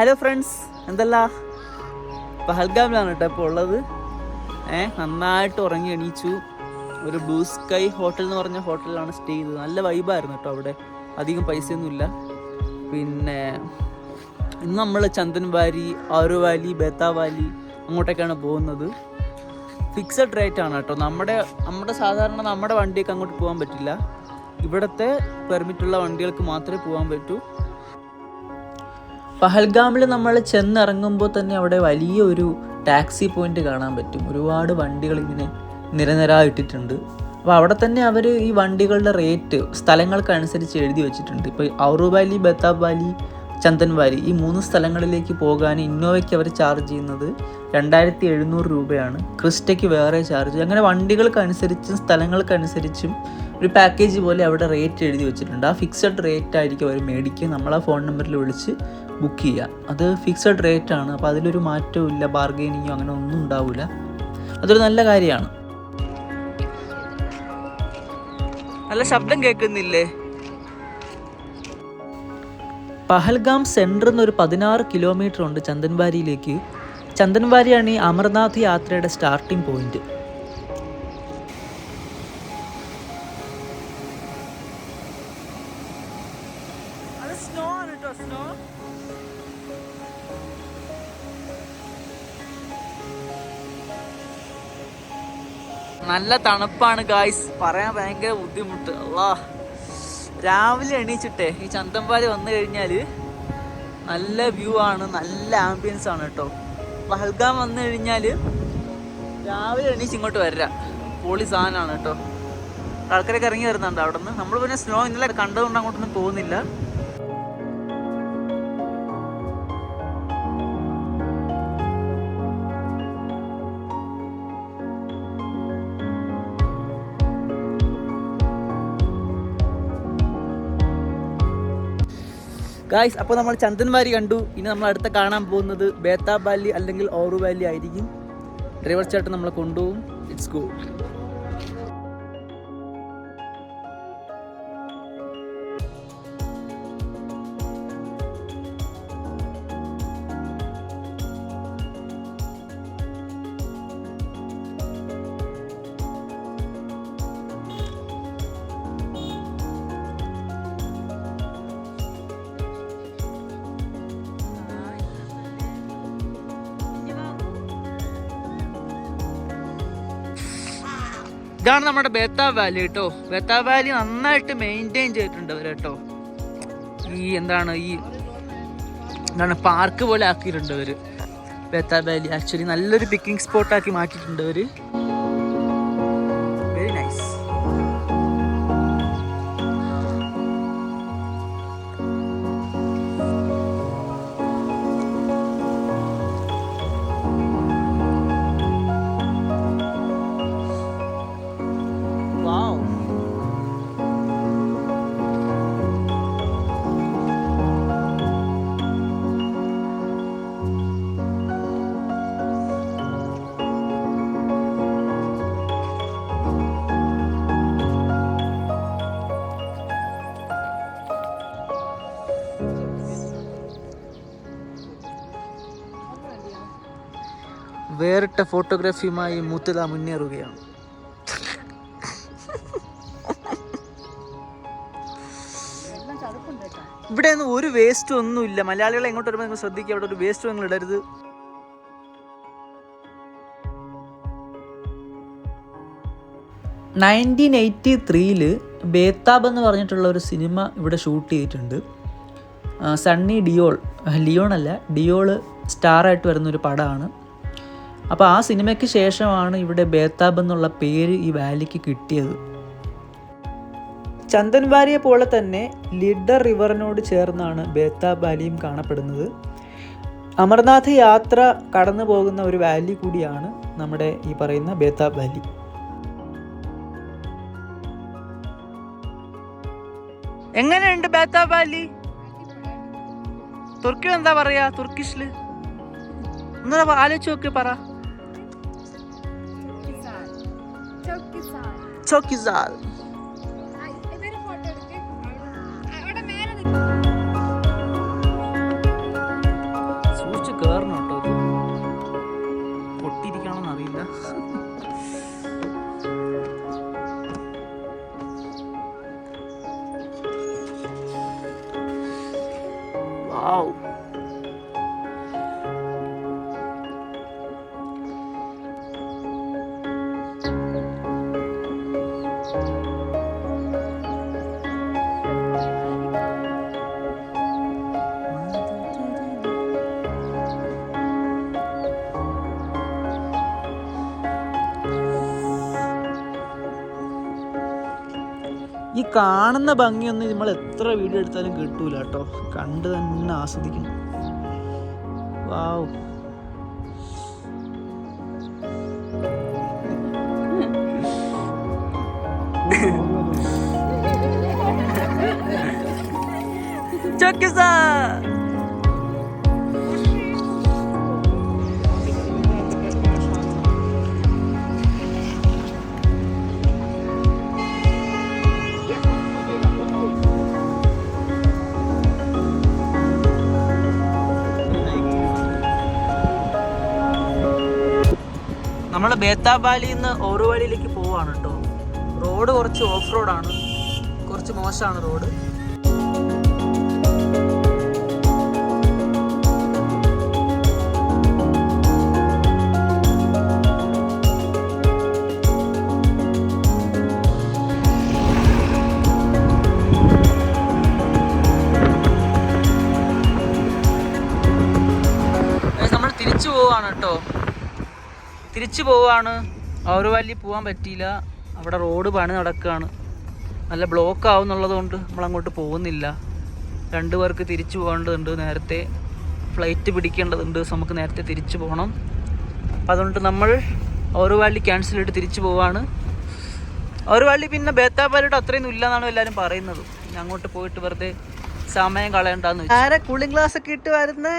Hello friends എന്തല്ല? പഹൽഗാമിലാണ് കേട്ടോ ഇപ്പോൾ ഉള്ളത്. ഏ നന്നായിട്ട് ഉറങ്ങി എണീച്ചു. ഒരു ബ്ലൂ സ്കൈ ഹോട്ടൽ എന്ന് പറഞ്ഞ ഹോട്ടലിലാണ് സ്റ്റേ ചെയ്തത്. നല്ല വൈബായിരുന്നു കേട്ടോ അവിടെ. അധികം പൈസയൊന്നുമില്ല. പിന്നെ ഇന്ന് നമ്മൾ Chandan valley Aru valley Betaab valley അങ്ങോട്ടേക്കാണ് പോകുന്നത്. ഫിക്സഡ് റേറ്റ് ആണ് കേട്ടോ നമ്മുടെ നമ്മുടെ സാധാരണ നമ്മുടെ വണ്ടിയൊക്കെ അങ്ങോട്ട് പോകാൻ പറ്റില്ല. ഇവിടുത്തെ പെർമിറ്റുള്ള വണ്ടികൾക്ക് മാത്രമേ പോകാൻ പറ്റൂ. പഹൽഗാമിൽ നമ്മൾ ചെന്നിറങ്ങുമ്പോൾ തന്നെ അവിടെ വലിയൊരു ടാക്സി പോയിന്റ് കാണാൻ പറ്റും. ഒരുപാട് വണ്ടികൾ ഇങ്ങനെ നിരനിരായിട്ടിട്ടുണ്ട്. അപ്പോൾ അവിടെ തന്നെ അവർ ഈ വണ്ടികളുടെ റേറ്റ് സ്ഥലങ്ങൾക്കനുസരിച്ച് എഴുതി വെച്ചിട്ടുണ്ട്. ഇപ്പോൾ Aru valley Betaab valley Chandan valley ഈ മൂന്ന് സ്ഥലങ്ങളിലേക്ക് പോകാൻ ഇന്നോവയ്ക്ക് അവർ ചാർജ് ചെയ്യുന്നത് രണ്ടായിരത്തി എഴുന്നൂറ് രൂപയാണ്. ക്രിസ്റ്റയ്ക്ക് വേറെ ചാർജ്. അങ്ങനെ വണ്ടികൾക്കനുസരിച്ചും സ്ഥലങ്ങൾക്കനുസരിച്ചും ഒരു പാക്കേജ് പോലെ അവിടെ റേറ്റ് എഴുതി വെച്ചിട്ടുണ്ട്. ആ ഫിക്സഡ് റേറ്റ് ആയിരിക്കും അവർ മേടിക്കുക. നമ്മൾ ആ ഫോൺ നമ്പറിൽ വിളിച്ച് ബുക്ക് ചെയ്യുക. അത് ഫിക്സഡ് റേറ്റ് ആണ്. അപ്പോൾ അതിലൊരു മാറ്റവും ഇല്ല ബാർഗെയിനിങ്ങോ അങ്ങനെ ഒന്നും ഉണ്ടാവില്ല അതൊരു നല്ല കാര്യമാണ്. നല്ല ശബ്ദം കേൾക്കുന്നില്ലേ? പഹൽഗാം സെന്ററിൽ നിന്ന് ഒരു പതിനാറ് കിലോമീറ്റർ ഉണ്ട് ചന്ദൻവാരിയിലേക്ക്. ചന്ദൻവാരിയാണ് ഈ അമർനാഥ് യാത്രയുടെ സ്റ്റാർട്ടിംഗ് പോയിന്റ് നല്ല തണുപ്പാണ് ഗായ്സ് പറയാൻ ഭയങ്കര ബുദ്ധിമുട്ട്. അള്ളാ. രാവിലെ എണീച്ചിട്ടേ ഈ ചന്തമ്പാൽ വന്നു കഴിഞ്ഞാൽ നല്ല വ്യൂ ആണ് നല്ല ആംബിയൻസ് ആണ് കേട്ടോ പഹൽഗാം വന്നു കഴിഞ്ഞാൽ രാവിലെ എണീച്ച് ഇങ്ങോട്ട് വരാം. പൊളി സാധനമാണ് കേട്ടോ ആൾക്കാരൊക്കെ ഇറങ്ങി വരുന്നുണ്ട് അവിടെ നിന്ന് നമ്മൾ പിന്നെ സ്നോ ഇന്നലെ കണ്ടതുകൊണ്ട് അങ്ങോട്ടൊന്നും പോകുന്നില്ല. ഗായ്സ് അപ്പോൾ നമ്മൾ ചന്ദൻവാരി കണ്ടു. ഇനി നമ്മൾ അടുത്ത കാണാൻ പോകുന്നത് ബേത്താബ് വാലി അല്ലെങ്കിൽ ഓറു വാലി ആയിരിക്കും. ഡ്രൈവർ ചേട്ടൻ നമ്മളെ കൊണ്ടുപോകും. ഇറ്റ്സ് ഗോ ഇതാണ് നമ്മുടെ ബേത്താ വാലി കേട്ടോ ബേത്താ വാലി നന്നായിട്ട് മെയിന്റെയിൻ ചെയ്തിട്ടുണ്ട് അവർ കേട്ടോ ഈ എന്താണ് ഈ എന്താണ് പാർക്ക് പോലെ ആക്കിയിട്ടുണ്ട് അവർ ബേത്താ വാലി ആക്ച്വലി നല്ലൊരു പിക്കിംഗ് സ്പോട്ടാക്കി മാറ്റിയിട്ടുണ്ട് അവർ വേറിട്ട ഫോട്ടോഗ്രാഫിയുമായി മുത്തല മുന്നേറുകയാണ്. ഇവിടെ ഒന്നും ഒരു വേസ്റ്റ് ഒന്നും ഇല്ല മലയാളികളെ എങ്ങോട്ട് വരുമ്പോൾ നിങ്ങൾ ശ്രദ്ധിക്കുക അവിടെ ഒരു വേസ്റ്റ് നിങ്ങൾ ഇടരുത്. നയന്റീൻ എയ്റ്റി ത്രീയിൽ ബേത്താബ് എന്ന് പറഞ്ഞിട്ടുള്ള ഒരു സിനിമ ഇവിടെ ഷൂട്ട് ചെയ്തിട്ടുണ്ട്. സണ്ണി ഡിയോൾ ലിയോൺ അല്ല ഡിയോൾ സ്റ്റാറായിട്ട് വരുന്നൊരു പടമാണ്. അപ്പോൾ ആ സിനിമയ്ക്ക് ശേഷമാണ് ഇവിടെ ബേത്താബ് എന്നുള്ള പേര് ഈ വാലിക്ക് കിട്ടിയത്. ചന്ദൻ വാരിയെ പോലെ തന്നെ ലിഡർ റിവറിനോട് ചേർന്നാണ് ബേത്താബ് വാലിയും കാണപ്പെടുന്നത്. അമർനാഥ് യാത്ര കടന്നു പോകുന്ന ഒരു വാലി കൂടിയാണ് നമ്മുടെ ഈ പറയുന്ന ബേത്താബ് വാലി. എങ്ങനെയുണ്ട് ബേത്താബ് വാലി? തുർക്കി എന്താ പറയാ? തുർക്കിഷിൽ? എന്നാ ആലോചിച്ച് നോക്കി പറ. Çok güzel. സൂക്ഷിച്ച് കയറണം കാണുന്ന ഭംഗിയൊന്നും നമ്മൾ എത്ര വീഡിയോ എടുത്താലും കിട്ടൂല കേട്ടോ. കണ്ട് തന്നെ ആസ്വദിക്കണം വാവ്. Güzel. നമ്മൾ ബേത്താബാലിയിൽ നിന്ന് ഓറുവാലിയിലേക്ക് പോവാണ് കേട്ടോ റോഡ് കുറച്ച് ഓഫ് റോഡാണ് കുറച്ച് മോശമാണ് റോഡ്. നമ്മൾ തിരിച്ചു പോവാണ് കേട്ടോ തിരിച്ചു പോവാണ്. ഓരോവല്ലി പോകാൻ പറ്റിയില്ല. അവിടെ റോഡ് പണി നടക്കുകയാണ് നല്ല ബ്ലോക്ക് ആവുന്നുള്ളത് കൊണ്ട് നമ്മൾ അങ്ങോട്ട് പോകുന്നില്ല. രണ്ടു പേർക്ക് തിരിച്ചു പോകേണ്ടതുണ്ട് നേരത്തെ. ഫ്ലൈറ്റ് പിടിക്കേണ്ടതുണ്ട്. നമുക്ക് നേരത്തെ തിരിച്ചു പോകണം അപ്പം അതുകൊണ്ട് നമ്മൾ ഓറുവാലി ക്യാൻസൽ ചെയ്തിട്ട് തിരിച്ചു പോവാണ്. ഓറുവാലി പിന്നെ ബേത്താപ്പാലിയുടെ അത്രയൊന്നും ഇല്ല എന്നാണ് എല്ലാവരും പറയുന്നത്. അങ്ങോട്ട് പോയിട്ട് വെറുതെ സമയം കളയണ്ടെന്ന് ആരെ കൂളിംഗ് ഗ്ലാസ് ഒക്കെ ഇട്ട് വരുന്നേ?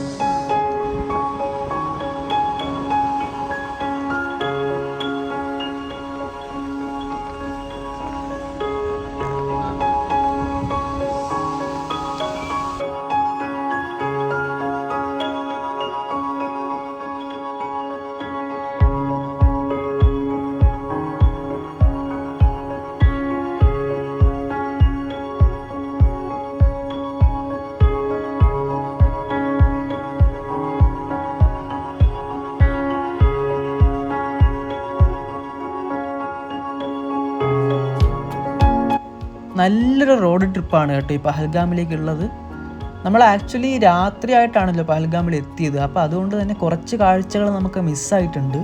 നല്ലൊരു റോഡ് ട്രിപ്പാണ് കേട്ടോ ഈ പഹൽഗാമിലേക്കുള്ളത്. നമ്മൾ ആക്ച്വലി രാത്രിയായിട്ടാണല്ലോ പഹൽഗാമിൽ എത്തിയത്. അപ്പോൾ അതുകൊണ്ട് തന്നെ കുറച്ച് കാഴ്ചകൾ നമുക്ക് മിസ്സായിട്ടുണ്ട്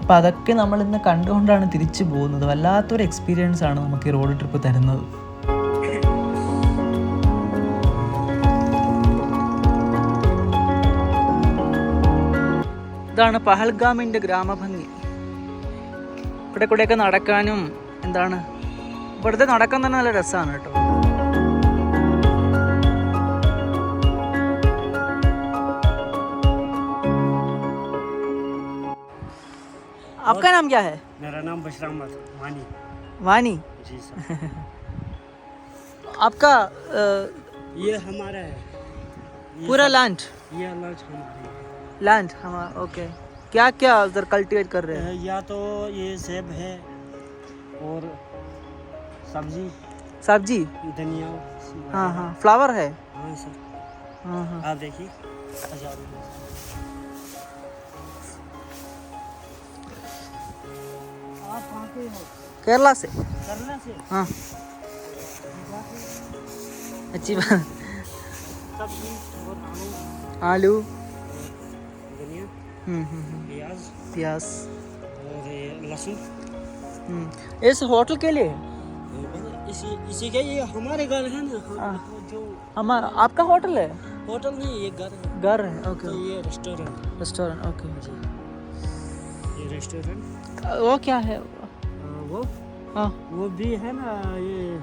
അപ്പോൾ അതൊക്കെ നമ്മൾ ഇന്ന് കണ്ടുകൊണ്ടാണ് തിരിച്ചു പോകുന്നത്. വല്ലാത്തൊരു എക്സ്പീരിയൻസ് ആണ് നമുക്ക് ഈ റോഡ് ട്രിപ്പ് തരുന്നത്. ഇതാണ് പഹൽഗാമിന്റെ ഗ്രാമഭംഗി. ഇവിടെ കൂടെയൊക്കെ നടക്കാനും എന്താണ് ഇവിടുത്തെ നടക്കാൻ തന്നെ നല്ല രസമാണ് കേട്ടോ आपका नाम क्या है मेरा नाम बशर अहमद वानी वानी जी सर आपका अ, ये हमारा है ये पूरा लैंड ये लंच हमारा है। लैंड हमारा ओके क्या क्या उधर कल्टीवेट कर रहे हैं अ, या तो ये सेब है और सब्ज़ी। सब्ज़ी? धनिया। हाँ हाँ। फ्लावर है? हाँ सर हाँ हाँ। आप देखिए। हो? केरला से। करना से? हाँ। अच्छी बात। आलू। हम्म हम्म हम्म, प्याज। प्याज। और लहसुन। इस होटल के लिए? इसी इसी के ये हमारे घर है ना हम- हाँ। जो हमारा आपका होटल है? होटल नहीं ये घर है। घर है ओके। तो ये रेस्टोरेंट रेस्टोरेंट ओके। ये रेस्टोरेंट वो क्या है? वो? हाँ। वो भी है ना ये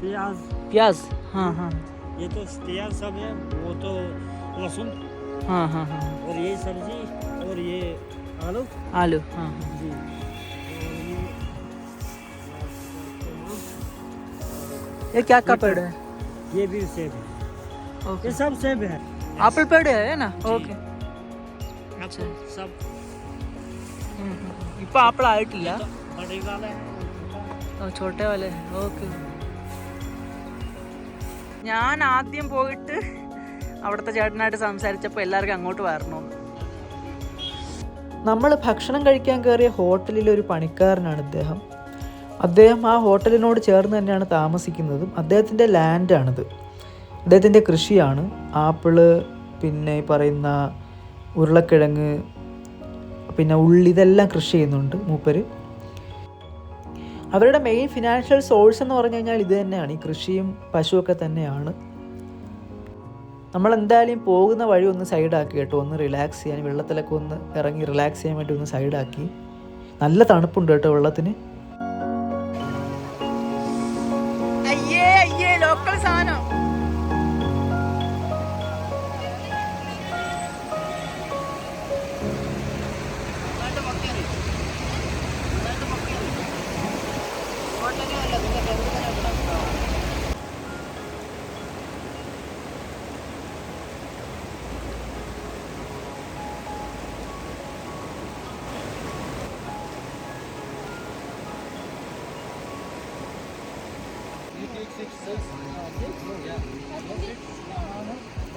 प्याज। प्याज? हाँ हाँ। ये तो प्याज सब है वो तो लहसुन। हाँ हाँ हाँ। और ये सब्ज़ी और ये आलू। आलू हाँ हाँ। जी। ये क्या का पेड़ है ये भी सेब है ओके ये सब सेब है ആപ്പിൾ पेड़ है ना ഓക്കെ आपको सब ഇപ്പൊ ആപ്പിൾ ആയിട്ടില്ല बड़े वाले हैं ഓ ചോട്ടെ പോലെ ഓക്കെ ഞാൻ ആദ്യം പോയിട്ട് അവിടുത്തെ ചേട്ടനായിട്ട് സംസാരിച്ചപ്പോൾ എല്ലാവർക്കും അങ്ങോട്ട് വരണം നമ്മൾ ഭക്ഷണം കഴിക്കാൻ കയറിയ ഹോട്ടലിലെ ഒരു പണിക്കാരനാണ് ഇദ്ദേഹം അദ്ദേഹം ആ ഹോട്ടലിനോട് ചേർന്ന് തന്നെയാണ് താമസിക്കുന്നതും. അദ്ദേഹത്തിന്റെ ലാൻഡാണിത്. അദ്ദേഹത്തിന്റെ കൃഷിയാണ്. ആപ്പിൾ പിന്നെ ഈ പറയുന്ന ഉരുളക്കിഴങ്ങ് പിന്നെ ഉള്ളി ഇതെല്ലാം കൃഷി ചെയ്യുന്നുണ്ട് മൂപ്പര്. അവരുടെ മെയിൻ ഫിനാൻഷ്യൽ സോഴ്സ് എന്ന് പറഞ്ഞു കഴിഞ്ഞാൽ ഇത് തന്നെയാണ്. ഈ കൃഷിയും പശുവൊക്കെ തന്നെയാണ്. നമ്മൾ എന്തായാലും പോകുന്ന വഴി ഒന്ന് സൈഡാക്കി കേട്ടോ. ഒന്ന് റിലാക്സ് ചെയ്യാൻ വെള്ളത്തിലൊക്കെ ഒന്ന് ഇറങ്ങി റിലാക്സ് ചെയ്യാൻ വേണ്ടി ഒന്ന് സൈഡാക്കി. നല്ല തണുപ്പുണ്ട് കേട്ടോ വെള്ളത്തിന്.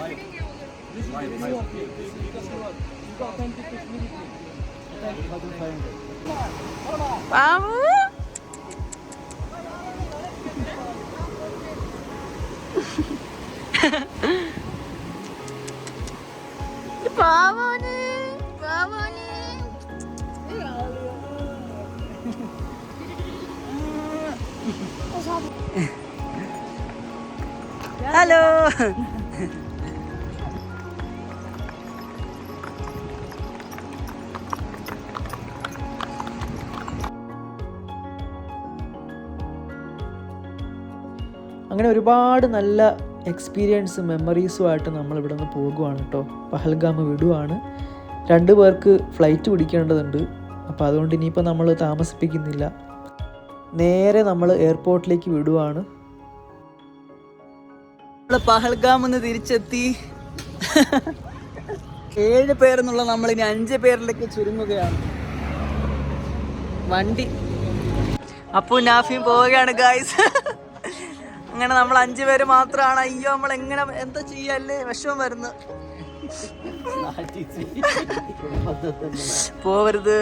Hayır. Hayır, hayır. Çünkü atantik kesimini Atantik kadın sayın. Vamos! Né? Né? Hello. അങ്ങനെ ഒരുപാട് നല്ല എക്സ്പീരിയൻസ് മെമ്മറീസുമായിട്ട് നമ്മൾ ഇവിടെ നിന്ന് പോകുവാണ് കേട്ടോ. പഹൽഗാമ് വിടുവാണ്. രണ്ട് പേർക്ക് ഫ്ലൈറ്റ് പിടിക്കേണ്ടതുണ്ട്. അപ്പോൾ അതുകൊണ്ട് ഇനിയിപ്പോൾ നമ്മൾ താമസിപ്പിക്കുന്നില്ല. നേരെ നമ്മൾ എയർപോർട്ടിലേക്ക് വിടുവാണ്. നമ്മൾ പഹൽഗാം എന്ന് തിരിച്ചെത്തി. ഏഴ് പേരെന്നുള്ള നമ്മൾ ഇനി അഞ്ച് പേരിലേക്ക് ചുരുങ്ങുകയാണ്. വണ്ടി. അപ്പു നാഫിയും പോവുകയാണ് ഗായ്സ് അങ്ങനെ നമ്മൾ അഞ്ചു പേര് മാത്രമാണ് അയ്യോ നമ്മൾ എങ്ങനെ എന്താ ചെയ്യല്ലേ വിഷമം വരുന്നു. പോവരുത്.